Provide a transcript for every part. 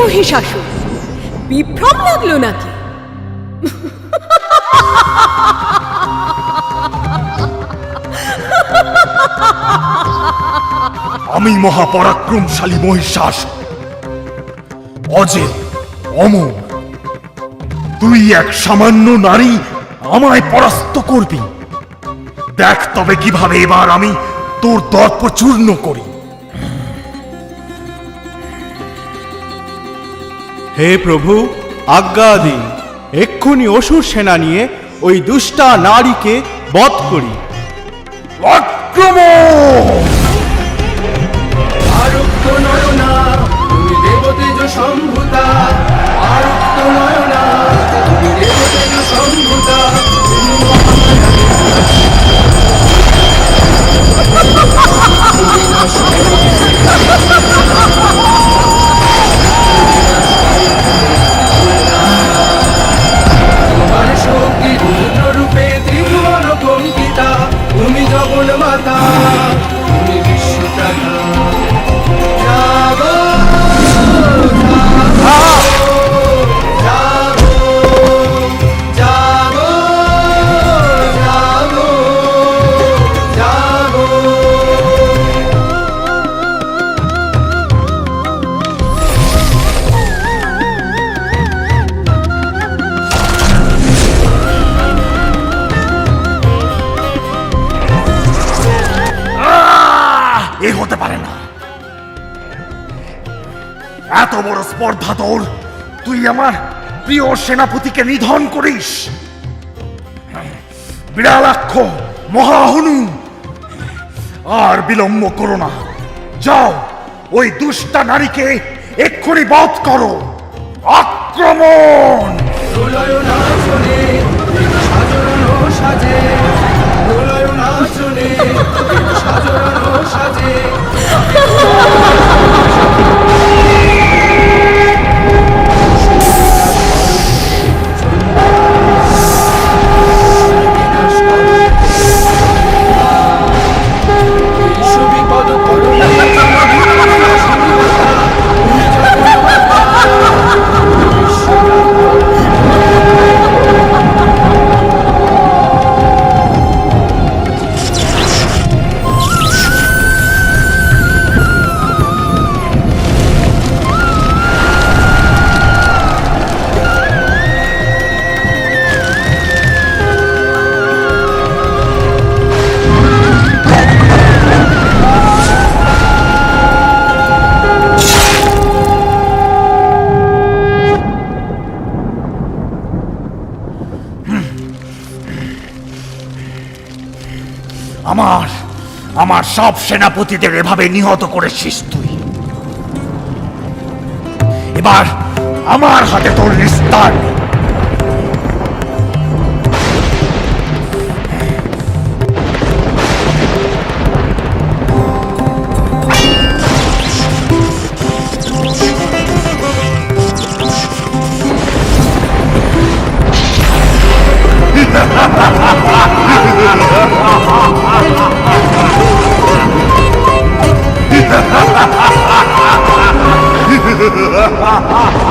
মহিষাসুর। বিভ্রম লাগল নাকি? আমি মহাপরাক্রমশালী মহিষাস অজে, অমর। তুই এক সামান্য নারী আমায় পরাস্ত করবি। দেখ তবে কীভাবে এবার আমি তোর দর্প চূর্ণ করি। হে প্রভু আজ্ঞা দিন। এক্ষুনি অসুর সেনা নিয়ে ওই দুষ্টা নারীকে বধ করি। আক্রমণ এত বড় স্পর্ধা তোর তুই আমার প্রিয় সেনাপতিকে নিধন করিস। বিড়ালাক্ষ, মহাহনু, আর বিলম্ব করো না। যাও, ওই দুষ্টা নারীকে এক্ষুনি বধ করো। আক্রমণ! সব সেনাপতিদের এভাবে নিহত করেছিস তুই এবার আমার হাতে তোর নিস্তার নেই। 哈哈哈哈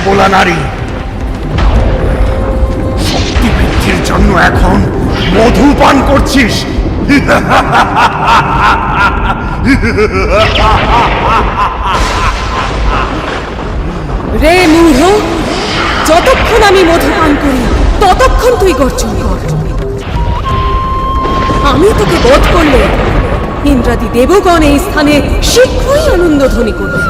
অবলা নারী। শক্তি বৃদ্ধির জন্য এখন মধু পান করছিস। রে মূঢ় যতক্ষণ আমি মধুপান করি, ততক্ষণ তুই গর্জন কর। আমি তোকে বোধ করলে ইন্দ্রাদি দেবগণ এই স্থানে শীঘ্রই আনন্দধ্বনি করবে।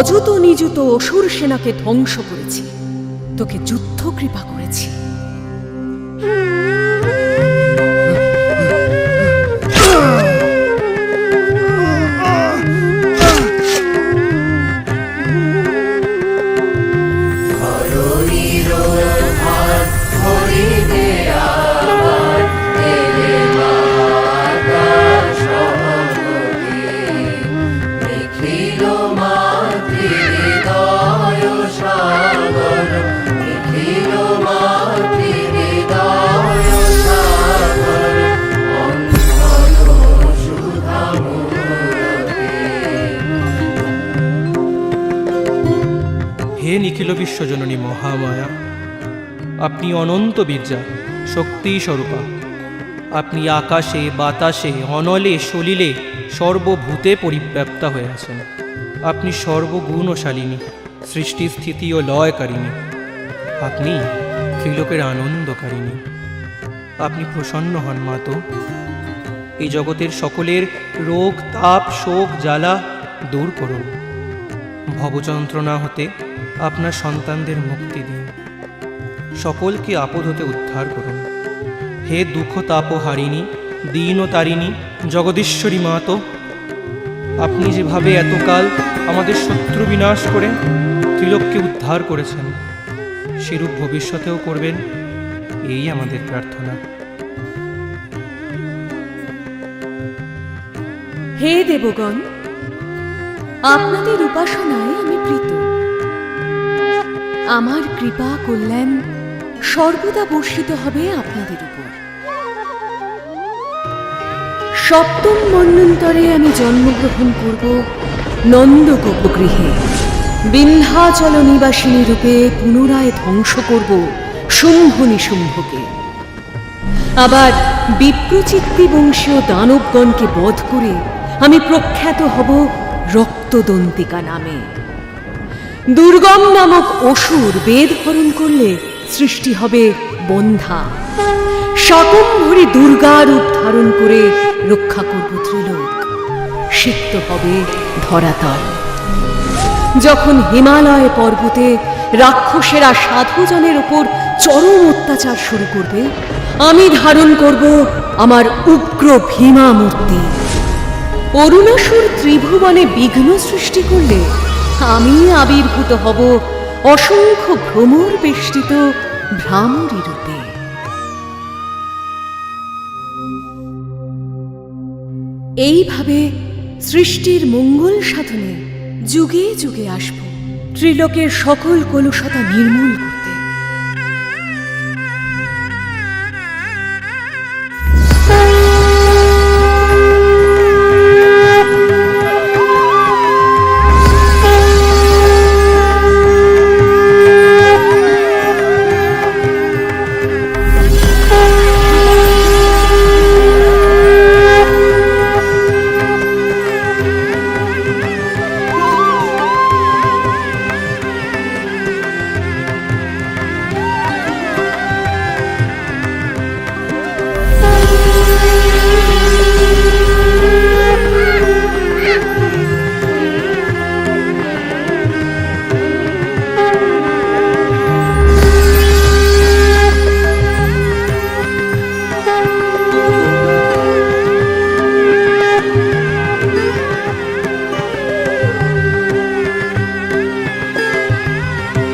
অযুত নিযুত অসুর সেনাকে ধ্বংস করেছি। তোকে যুদ্ধ কৃপা করেছি। নিখিল বিশ্বজননী মহামায়া। আপনি অনন্ত বীর্যা, শক্তি স্বরূপা। আপনি আকাশে, বাতাসে, অনলে, সলিলে সর্বভূতে পরিব্যাপ্তা হয়ে আছেন। আপনি সর্বগুণশালিনী সৃষ্টি স্থিতি ও লয়কারিণী। আপনি ত্রিলোকের আনন্দকারিণী। আপনি প্রসন্ন হন, মাতো। এই জগতের সকলের রোগ, তাপ, শোক, জ্বালা দূর করুন। ভবযন্ত্রণা হতে আপনার সন্তানদের মুক্তি দিন। সকলকে আপদ হতে উদ্ধার করুন। হে দুঃখ তাপ হারিণী দীন ও তারিণী, জগদীশ্বরী মাতো আপনি যেভাবে এতকাল আমাদের শত্রু বিনাশ করে ত্রিলোককে উদ্ধার করেছেন, সেরূপ ভবিষ্যতেও করবেন, এই আমাদের প্রার্থনা। হে দেবগণ আপনাদের উপাসনায় আমি প্রীত। আমার কৃপা কল্যাণ সর্বদা বর্ষিত হবে আপনাদের উপর। সপ্তম মন্বন্তরে আমি জন্মগ্রহণ করব নন্দগোপ গৃহে। বিন্ধ্যাচল নিবাসিনী রূপে পুনরায় ধ্বংস করব শুম্ভ নিশুম্ভকে আবার বিপ্রচিত্তি বংশীয় দানবগণকে বধ করে আমি প্রখ্যাত হব রক্তদন্তিকা নামে। দুর্গম নামক অসুর বেদ হরণ করলে সৃষ্টি হবে বন্ধা। সকম্ভরি দুর্গা রূপ ধারণ করে রক্ষা করব ত্রিলোক। সিক্ত হবে ধরাতল। যখন হিমালয় পর্বতে রাক্ষসেরা সাধুজনের ওপর চরম অত্যাচার শুরু করবে, আমি ধারণ করব আমার উগ্র ভীমা মূর্তি। অরুণাসুর ত্রিভুবনে বিঘ্ন সৃষ্টি করলে আমি আবির্ভূত হব অসংখ্য ভ্রমর বেষ্টিত ভ্রামরী রূপে। এইভাবে সৃষ্টির মঙ্গল সাধনে যুগে যুগে আসব। ত্রিলোকের সকল কলুষতা নির্মূল করতে